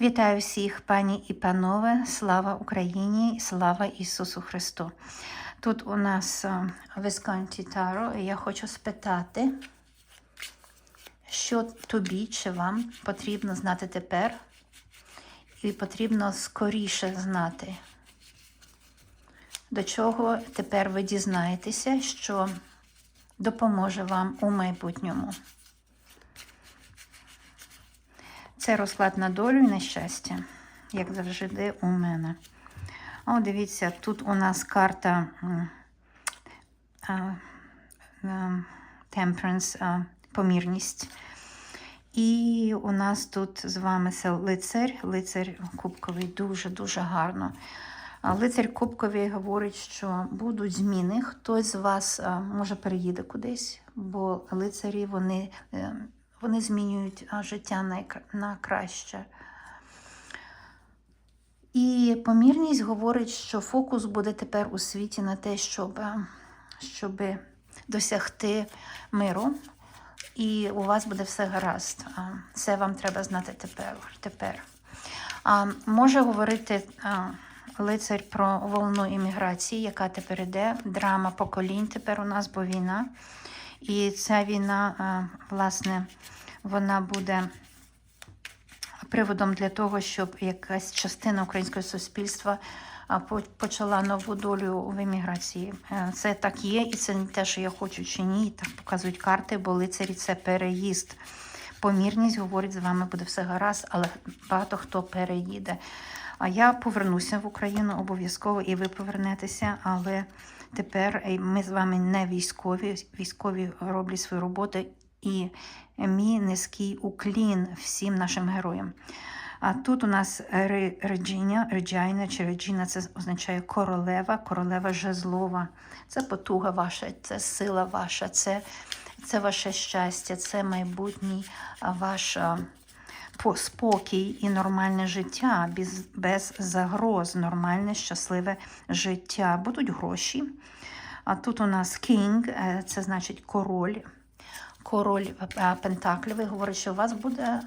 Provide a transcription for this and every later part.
Вітаю всіх, пані і панове. Слава Україні, слава Ісусу Христу. Тут у нас е, Висконті Таро, і я хочу спитати, що тобі чи вам потрібно знати тепер, і потрібно скоріше знати. До чого тепер ви дізнаєтеся, що допоможе вам у майбутньому. Це розклад на долю і на щастя, як завжди у мене. О, дивіться, тут у нас карта Temperance, помірність. І у нас тут з вами це лицар, лицар кубковий, дуже-дуже гарно. Лицар Кубковий говорить, що будуть зміни. Хтось з вас може переїде кудись, бо лицарі вони, е, вони змінюють життя на, краще. І помірність говорить, що фокус буде тепер у світі на те, щоб, щоб досягти миру, і у вас буде все гаразд. Це вам треба знати тепер. тепер. А, Може говорити. а, Лицар про волну імміграції, яка тепер іде, драма поколінь тепер у нас, бо війна. І ця війна, власне, вона буде приводом для того, щоб якась частина українського суспільства почала нову долю в еміграції. Е, Це так є, і це не те, що я хочу чи ні. Так показують карти, бо лицарі це переїзд. Помірність говорить, з вами буде все гаразд, але багато хто переїде. А я повернуся в Україну обов'язково, і ви повернетеся, але тепер е, ми з вами не військові. Військові роблять свою роботу, і мій низький уклін всім нашим героям. А тут у нас Ре- Реджіня, Реджайна чи Реджіна, це означає королева, королева жезлова. Це потуга ваша, це сила ваша, це, це ваше щастя, це майбутній ваш спокій і нормальне життя, без, без загроз, нормальне, щасливе життя. Будуть гроші. А тут у нас кінг, е, це значить король. Король Пентаклів говорить, що у вас буде,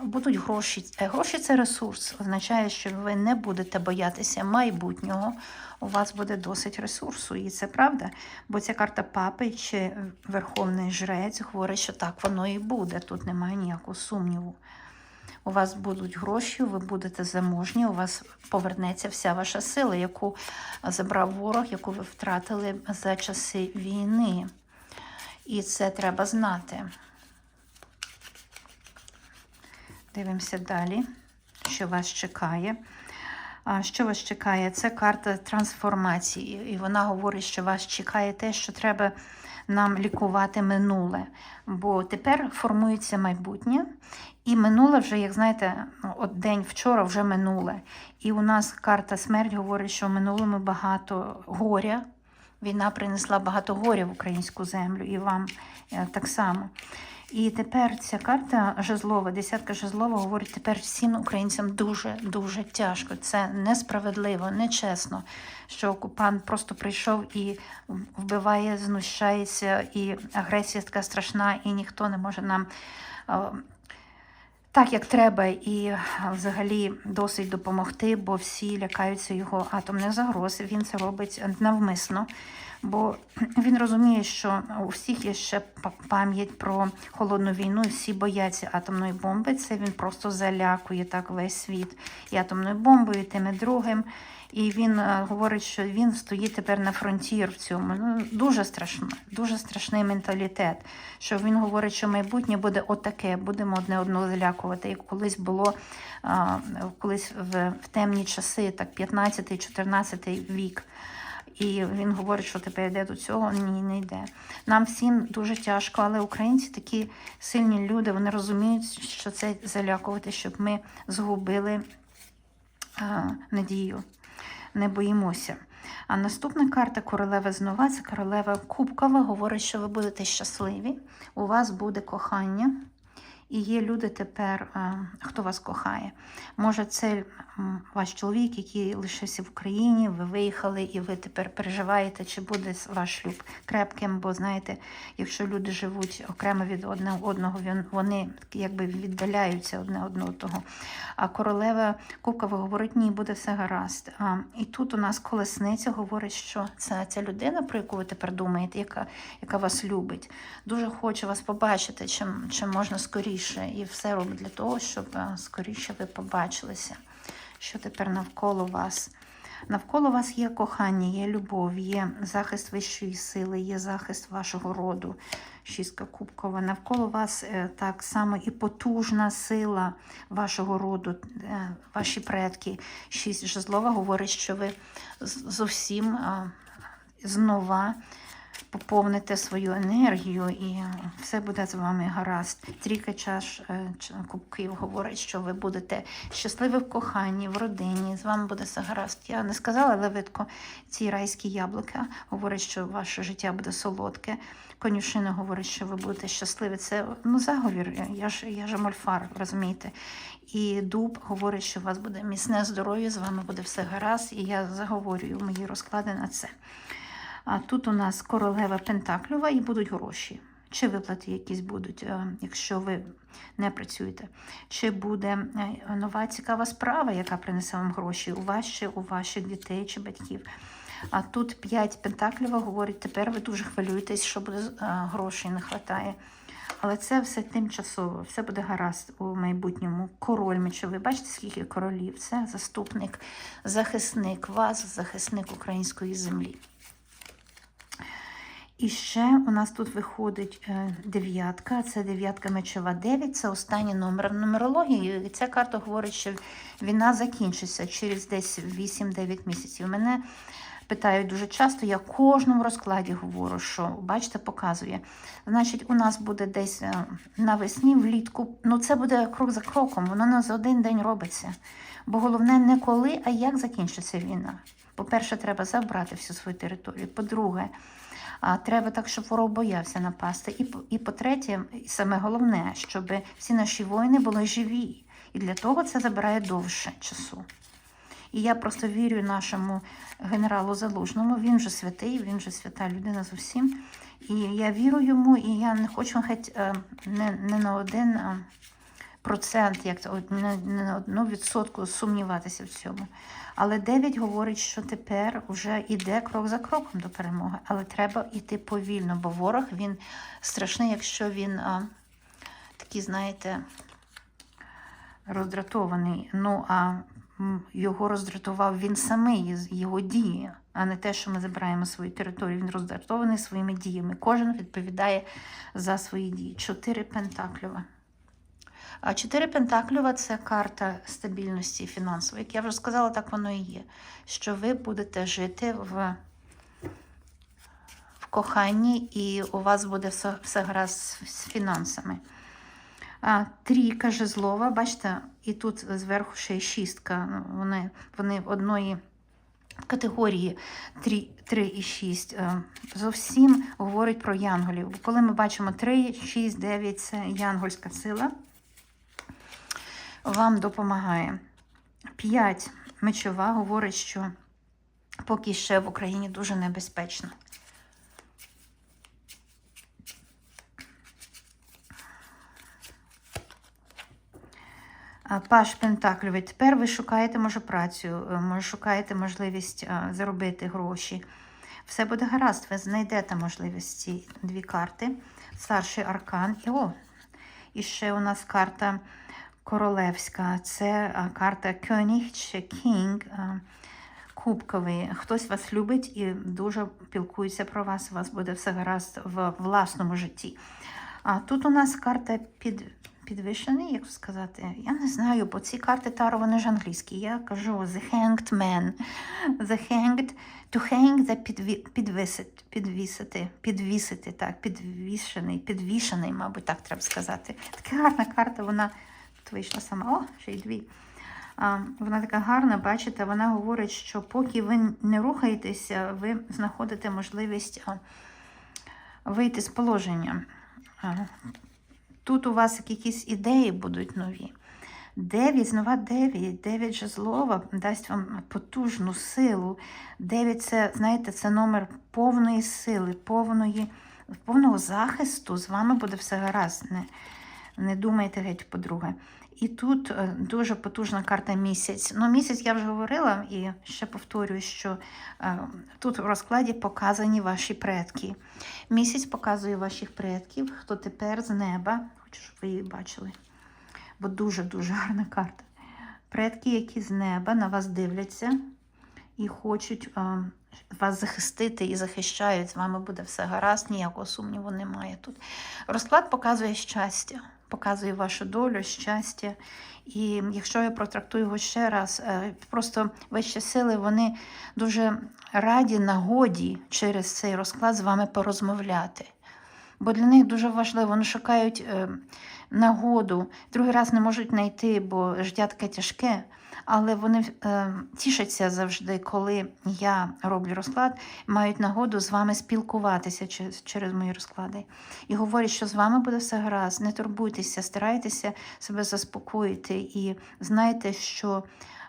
будуть гроші. Е, Гроші це ресурс. Означає, що ви не будете боятися майбутнього. У вас буде досить ресурсу. І це правда. Бо ця карта папи чи Верховний Жрець говорить, що так воно і буде. Тут немає ніякого сумніву. У вас будуть гроші, ви будете заможні, у вас повернеться вся ваша сила, яку забрав ворог, яку ви втратили за часи війни. І це треба знати. Дивимося далі, що вас чекає. А що вас чекає? Це карта трансформації, і вона говорить, що вас чекає те, що треба нам лікувати минуле. Бо тепер формується майбутнє, і минуле вже, як знаєте, ну, от день вчора вже минуле. І у нас карта смерть говорить, що в минулому багато горя. Війна принесла багато горя в українську землю і вам е, так само. І тепер ця карта жезлова, десятка жезлова, говорить тепер всім українцям дуже дуже тяжко. Це несправедливо, нечесно, що окупант просто прийшов і вбиває, знущається, і агресія така страшна, і ніхто не може нам. Е, так, як треба, і взагалі досить допомогти, бо всі лякаються його атомних загроз. Він це робить навмисно, бо він розуміє, що у всіх є ще пам'ять про холодну війну, і всі бояться атомної бомби. Це він просто залякує так весь світ і атомною бомбою, і тим і другим. І він е, говорить, що він стоїть тепер на фронтір в цьому. Ну, дуже страшно, дуже страшний менталітет. Що він говорить, що майбутнє буде отаке, будемо одне одного залякувати, як колись було а, колись в, в темні часи, так 15-14 вік. І він говорить, що тепер йде до цього, ні, не йде. Нам всім дуже тяжко, але українці такі сильні люди, вони розуміють, що це залякувати, щоб ми згубили а, надію не боїмося. А наступна карта королева знова це королева Кубкова. Говорить, що ви будете щасливі, у вас буде кохання, І є люди тепер, е, хто вас кохає. Може, це ваш чоловік, який лишився в Україні, ви виїхали і ви тепер переживаєте, чи буде ваш шлюб крепким, бо знаєте, якщо люди живуть окремо від одне одного, вони якби віддаляються одне одного. А королева Кубкова говорить, ні, буде все гаразд. І тут у нас колесниця говорить, що це ця людина, про яку ви тепер думаєте, яка, яка вас любить, дуже хоче вас побачити, чим, чим можна скоріше, і все робить для того, щоб скоріше ви побачилися, що тепер навколо вас. Навколо вас є кохання, є любов, є захист вищої сили, є захист вашого роду, шістка кубкова. Навколо вас е, так само і потужна сила вашого роду, е, ваші предки. Шість жезлова говорить, що ви зовсім знова поповните свою енергію і все буде з вами гаразд. Трійка чаш е, кубків говорить, що ви будете щасливі в коханні, в родині, з вами буде все гаразд. Я не сказала, але ці райські яблука говорять, що ваше життя буде солодке. Конюшина говорить, що ви будете щасливі. Це ну, заговір. Я ж я ж мольфар, розумієте. І дуб говорить, що у вас буде міцне здоров'я, з вами буде все гаразд, і я заговорюю мої розклади на це. А тут у нас королева Пентаклюва і будуть гроші. Чи виплати якісь будуть, е, якщо ви не працюєте. Чи буде е, нова цікава справа, яка принесе вам гроші у вас, чи у ваших дітей чи батьків. А тут 5 Пентаклюва говорить, тепер ви дуже хвилюєтесь, що буде е, грошей не вистачає. Але це все тимчасово, все буде гаразд у майбутньому. Король мечовий. Бачите, скільки королів? Це заступник, захисник вас, захисник української землі. І ще у нас тут виходить е, дев'ятка. Це дев'ятка мечова 9, це останній номер нумерології. І ця карта говорить, що війна закінчиться через десь 8-9 місяців. Мене питають дуже часто, я в кожному розкладі говорю, що бачите, показує. Значить, у нас буде десь е, навесні, влітку. Ну, це буде крок за кроком, воно не за один день робиться. Бо головне не коли, а як закінчиться війна. По-перше, треба забрати всю свою територію. По-друге, а треба так, щоб ворог боявся напасти. І, і по-третє, і саме головне, щоб всі наші воїни були живі. І для того це забирає довше часу. І я просто вірю нашому генералу Залужному. Він же святий, він же свята людина зовсім. І я вірю йому, і я не хочу геть е, не, не на один е, процент, як не на одну відсотку сумніватися в цьому. Але 9 говорить, що тепер вже йде крок за кроком до перемоги. Але треба йти повільно, бо ворог він страшний, якщо він а, такий, знаєте, роздратований. Ну, а його роздратував він самий, його дії, а не те, що ми забираємо свою територію. Він роздратований своїми діями. Кожен відповідає за свої дії. Чотири пентакльова. А чотири пентакльова це карта стабільності фінансової. Як я вже сказала, так воно і є. Що ви будете жити в, в коханні, і у вас буде все, все гаразд з, фінансами. А, трійка жезлова, бачите, і тут зверху ще й шістка. Ну, Вони, вони в одної категорії 3, 3 і 6 е, зовсім говорить про янголів. Коли ми бачимо 3, 6, 9 це янгольська сила вам допомагає. 5 мечова говорить, що поки ще в Україні дуже небезпечно. Паш Пентакльовий, тепер ви шукаєте, може, працю, е, може, шукаєте можливість е, заробити гроші. Все буде гаразд, ви знайдете можливість ці дві карти. Старший аркан. І о, і ще у нас карта королевська. Це карта König чи King. Кубковий. Хтось вас любить і дуже пілкується про вас. У вас буде все гаразд в власному житті. А тут у нас карта під, підвищений, як сказати, я не знаю, бо ці карти Таро, вони ж англійські. Я кажу The Hanged Man. The Hanged, to hang це підві, підвисити, підвісити, підвісити, так, підвішений, підвішений, мабуть, так треба сказати. Така гарна карта, вона вийшла сама. О, ще й дві. А, Вона така гарна, бачите, вона говорить, що поки ви не рухаєтеся, ви знаходите можливість вийти з положення. Тут у вас якісь ідеї будуть нові. Дев'ять, знова дев'ять, дев'ять жезлова дасть вам потужну силу. Дев'ять це, знаєте, це номер повної сили, повної, повного захисту. З вами буде все гаразд. Не, не думайте геть, по-друге. І тут е, дуже потужна карта місяць. Ну, місяць я вже говорила і ще повторюю, що е, тут в розкладі показані ваші предки. Місяць показує ваших предків, хто тепер з неба. Хочу, щоб ви її бачили. Бо дуже-дуже гарна карта. Предки, які з неба на вас дивляться і хочуть е, вас захистити і захищають. З вами буде все гаразд, ніякого сумніву немає тут. Розклад показує щастя, показує вашу долю, щастя. І якщо я протрактую його ще раз, е, просто вищі сили вони дуже раді нагоді через цей розклад з вами порозмовляти. Бо для них дуже важливо, вони шукають е, нагоду, другий раз не можуть знайти, бо життя таке тяжке. Але вони е, тішаться завжди, коли я роблю розклад, мають нагоду з вами спілкуватися через, через мої розклади. І говорять, що з вами буде все гаразд, не турбуйтеся, старайтеся себе заспокоїти і знайте, що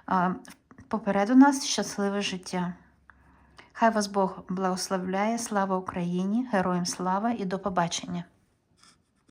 е, попереду нас щасливе життя. Хай вас Бог благословляє, слава Україні, героям слава і до побачення!